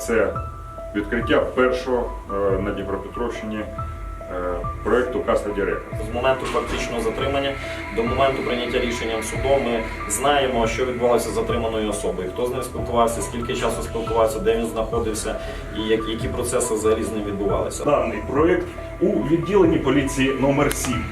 Це відкриття першого е, на Дніпропетровщині е, проєкту Custody Records. З моменту фактичного затримання до моменту прийняття рішенням судом ми знаємо, що відбувалося з затриманою особою, хто з ним спілкувався, скільки часу спілкувався, де він знаходився і які процеси взагалі з ним відбувалися. даний проєкт у відділенні поліції номер 7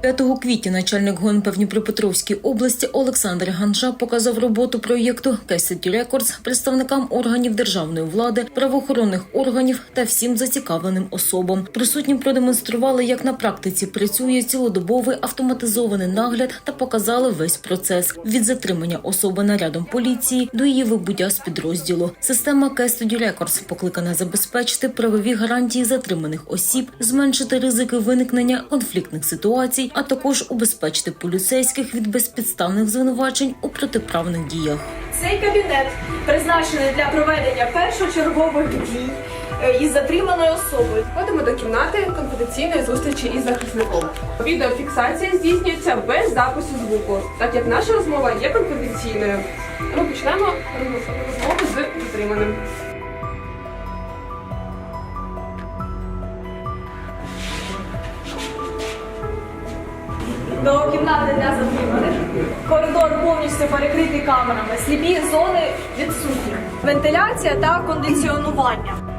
5 квітня начальник ГУНП Дніпропетровській області Олександр Ганжа показав роботу проєкту Custody Records представникам органів державної влади, правоохоронних органів та всім зацікавленим особам. Присутнім продемонстрували, як на практиці працює цілодобовий автоматизований нагляд та показали весь процес від затримання особи нарядом поліції до її вибуття з підрозділу. Система Custody Records покликана забезпечити правові гарантії затриманих осіб, зменшити ризики виникнення конфліктних ситуацій, а також убезпечити поліцейських від безпідставних звинувачень у протиправних діях. Цей кабінет призначений для проведення першочергових дій е, із затриманою особою. Входимо до кімнати конфіденційної зустрічі із захисником. Відеофіксація здійснюється без запису звуку, так як наша розмова є конфіденційною. Ми почнемо розмову з затриманим. До кімнати для затриманих. Коридор повністю перекритий камерами. Сліпі зони відсутні. Вентиляція та кондиціонування.